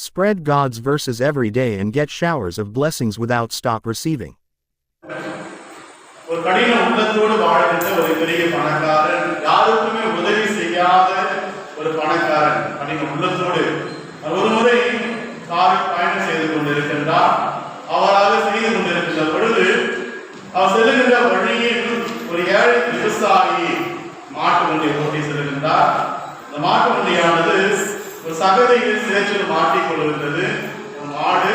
Spread God's verses every day and get showers of blessings without stop receiving. ஒரு கடின உள்ளத்தோடு வாழ்கின்ற ஒரு பெரிய பணக்காரன் யாருக்குமே உதவி செய்யாத ஒரு பணக்காரன் கடின உள்ளத்தோடு அவர் ஒரு முறை காரில் பயணம் செய்து கொண்டிருக்கின்றார் அவராக செய்து கொண்டிருக்கின்ற பொழுது அவர் செல்லுகின்ற வழியில் ஒரு ஏழை விவசாயி மாட்டு வண்டியை ஓட்டி செல்கின்றார் இந்த மாட்டு வண்டியானது ஒரு சகதியில் சேற்றில் மாட்டிக் மாடு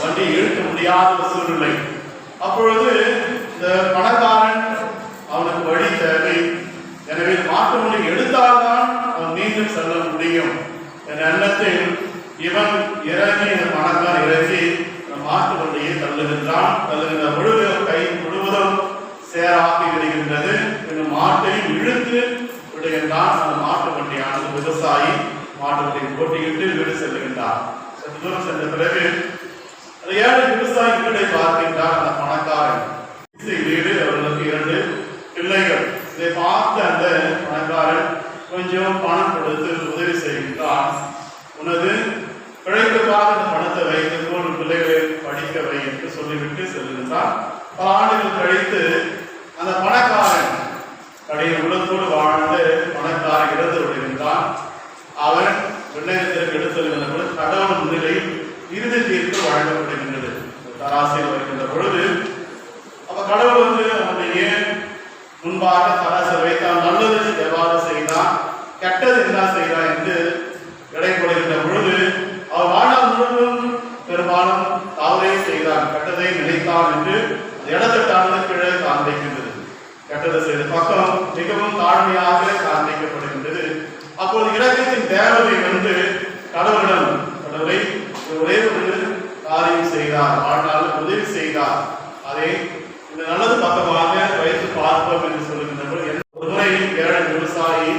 வண்டியை இழுக்க முடியாத ஒரு சூழ்நிலை. அப்பொழுது இந்த பணக்காரன் அவனுக்கு வழி தேவை. எனவே மாட்டு வண்டி எடுத்தால்தான் அவன் மீண்டும் செல்ல முடியும். என் எண்ணத்தில் இவன் இறங்கி இந்த பணக்காரன் இறங்கி இந்த மாட்டு வண்டியை தள்ளுகின்றான் தள்ளுகின்ற பொழுது அவன் கை முழுவதும் சேராகி விடுகின்றது இந்த மாட்டை இழுத்து விடுகின்றான் அந்த மாட்டு வண்டியானது விவசாயி மாட்டு வண்டியை வீடு செல்லுகின்றார் சற்று தூரம் சென்ற பிறகு அந்த ஏழை விவசாயி வீடை பார்க்கின்றார் அந்த பணக்காரன். வீடு அவர்களுக்கு இரண்டு பிள்ளைகள். இதை பார்த்த அந்த பணக்காரன் கொஞ்சம் பணம் கொடுத்து உதவி செய்கின்றான். உனது பிழைப்புக்காக அந்த பணத்தை வைத்து உன் பிள்ளைகளை படிக்க வை என்று சொல்லிவிட்டு செல்கின்றார் பல ஆண்டுகள் கழித்து அவன் விண்ணகத்திற்கு எடுத்துகின்ற பொழுது கடவுள் முன்னிலையில் இறுதி தீர்ப்பு வழங்கப்படுகின்றது. தராசில் வருகின்ற பொழுது அப்ப கடவுள் வந்து அவனுடைய முன்பாக தராசில் வைத்தான் நல்லது எவ்வாறு செய்தான் கெட்டது என்ன செய்தான் என்று இடைப்படுகின்ற பொழுது அவர் வாழ்நாள் முழுவதும் பெரும்பாலும் தவறே செய்தான் கெட்டதை நினைத்தான் என்று அந்த இடத்திட்டானது கீழே காண்பிக்கின்றது. கெட்டது செய்த பக்கம் மிகவும் தாழ்மையாக காண்பிக்கப்படுகிறது அப்போது இலக்கியத்தின் தேவதை வென்று கடவுளிடம் கடவுளை ஒரே ஒரு காரியம் செய்தார் வாழ்நாளில் உதவி செய்தார். அதை இந்த நல்லது பக்கமாக வைத்து பார்ப்போம் என்று சொல்லுகின்ற என்ன- ஒரு முறை ஏழை விவசாயி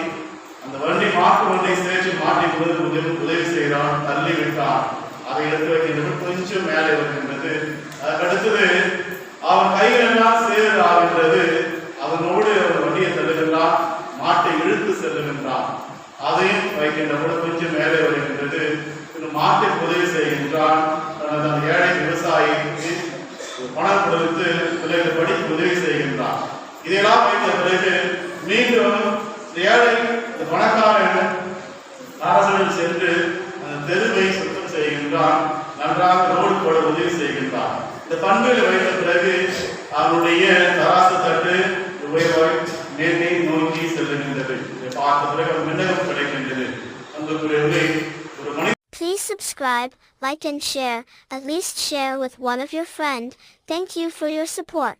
அந்த வண்டி மாட்டு வண்டி சேர்த்து மாட்டி போது உதவி உதவி செய்தான் தள்ளி விட்டான். அதை எடுத்து வைக்கின்றது கொஞ்சம் மேலே வருகின்றது. அதுக்கடுத்தது அவன் கைகள் எல்லாம் அதையும் வைக்கின்ற பொழுது கொஞ்சம் மேலே வருகின்றது. இந்த மாட்டை உதவி செய்கின்றான். தனது அந்த ஏழை விவசாயிக்கு பணம் கொடுத்து பிள்ளைகள் படிக்க உதவி செய்கின்றான். இதையெல்லாம் வைத்த பிறகு மீண்டும் இந்த ஏழை இந்த பணக்காரன் அரசனில் சென்று அந்த தெருவை சுத்தம் செய்கின்றான். நன்றாக ரோடு போட உதவி செய்கின்றான். இந்த பண்புகளை வைத்த பிறகு அவனுடைய பார்த்த பிறகு அவன் மின்னகம் கிடைக்கின்றது அங்குக்குரியவர்களே ஒரு மனித Please subscribe, like and share, at least share with one of your friend. Thank you for your support.